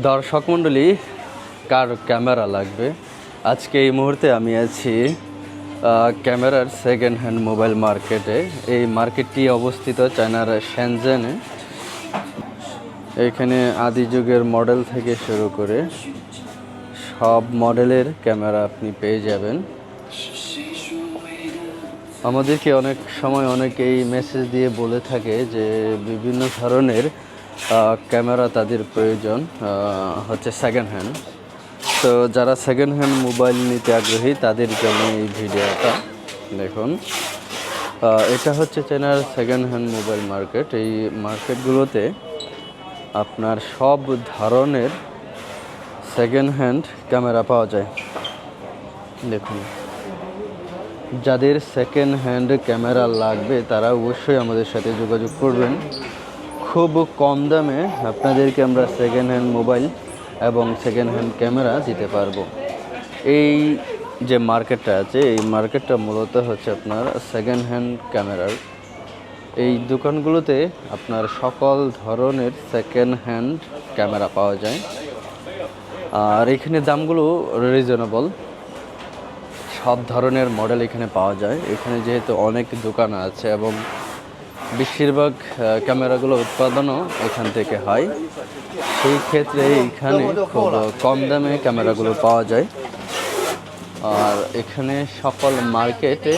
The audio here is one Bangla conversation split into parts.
দর্শক মণ্ডলী, কার ক্যামেরা লাগবে? আজকে এই মুহূর্তে আমি আছি ক্যামেরার সেকেন্ড হ্যান্ড মোবাইল মার্কেটে এই মার্কেটটি অবস্থিত চায়নার শ্যানজেনে এখানে আদি যুগের মডেল থেকে শুরু করে সব মডেলের ক্যামেরা আপনি পেয়ে যাবেন। আমাদেরকে অনেক সময় অনেকেই মেসেজ দিয়ে বলে থাকে যে, বিভিন্ন ধরনের ক্যামেরা তাদের প্রয়োজন হচ্ছে সেকেন্ড হ্যান্ড তো যারা সেকেন্ড হ্যান্ড মোবাইল নিতে আগ্রহী, তাদের জন্য এই ভিডিওটা, দেখুন। এটা হচ্ছে চেনার সেকেন্ড হ্যান্ড মোবাইল মার্কেট এই মার্কেটগুলোতে আপনার সব ধরনের সেকেন্ড হ্যান্ড ক্যামেরা পাওয়া যায়। দেখুন। যাদের সেকেন্ড হ্যান্ড ক্যামেরা লাগবে, তারা অবশ্যই আমাদের সাথে যোগাযোগ করবেন। খুব কম দামে আপনাদেরকে আমরা সেকেন্ড হ্যান্ড মোবাইল এবং সেকেন্ড হ্যান্ড ক্যামেরা দিতে পারব। এই যে মার্কেটটা আছে, এই মার্কেটটা মূলত হচ্ছে আপনার সেকেন্ড হ্যান্ড ক্যামেরার এই দোকানগুলোতে আপনার সকল ধরনের সেকেন্ড হ্যান্ড ক্যামেরা পাওয়া যায়। আর এখানে দামগুলো রিজনেবল সব ধরনের মডেল এখানে পাওয়া যায়। এখানে যেহেতু অনেক দোকান আছে এবং বেশিরভাগ ক্যামেরাগুলো উৎপাদনও এখান থেকে হয়। সেই ক্ষেত্রে এখানে খুব কম দামে ক্যামেরাগুলো পাওয়া যায়। আর এখানে সকল মার্কেটে,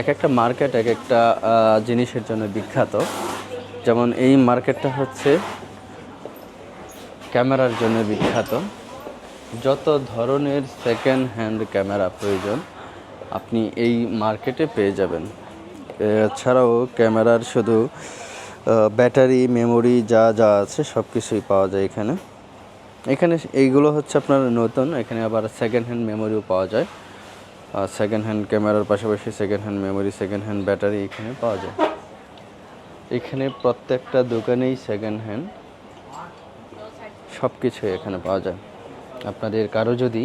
এক একটা মার্কেট, এক একটা জিনিসের জন্য বিখ্যাত। যেমন এই মার্কেটটা হচ্ছে ক্যামেরার জন্য বিখ্যাত। যত ধরনের সেকেন্ড হ্যান্ড ক্যামেরা প্রয়োজন, আপনি এই মার্কেটে পেয়ে যাবেন। এছাড়াও ক্যামেরার শুধু ব্যাটারি, মেমোরি যা যা আছে সব কিছুই পাওয়া যায় এখানে। এখানে এইগুলো হচ্ছে আপনার নতুন, এখানে আবার সেকেন্ড হ্যান্ড মেমোরিও পাওয়া যায়। আর সেকেন্ড হ্যান্ড ক্যামেরার পাশাপাশি second hand memory second hand battery এখানে পাওয়া যায়। এখানে প্রত্যেকটা দোকানেই সেকেন্ড হ্যান্ড সব কিছুই এখানে পাওয়া যায়। আপনাদের কারও যদি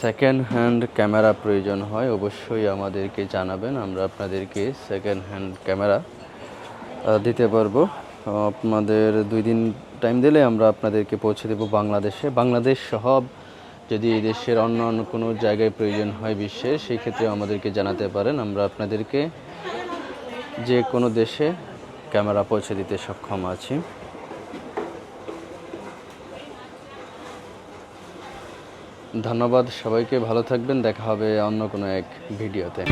সেকেন্ড হ্যান্ড ক্যামেরা প্রয়োজন হয়, অবশ্যই আমাদেরকে জানাবেন। আমরা আপনাদেরকে সেকেন্ড হ্যান্ড ক্যামেরা দিতে পারব। আপনাদের দুই দিন টাইম দিলে আমরা আপনাদেরকে পৌঁছে দেবো বাংলাদেশে। বাংলাদেশ সহ যদি এই দেশের অন্য অন্য কোনো জায়গায় প্রয়োজন হয় বিশ্বে, সেই ক্ষেত্রে আমাদেরকে জানাতে পারেন। আমরা আপনাদেরকে যে কোনো দেশে ক্যামেরা পৌঁছে দিতে সক্ষম আছি। ধন্যবাদ সবাইকে ভালো থাকবেন দেখা হবে অন্য কোনো এক ভিডিওতে।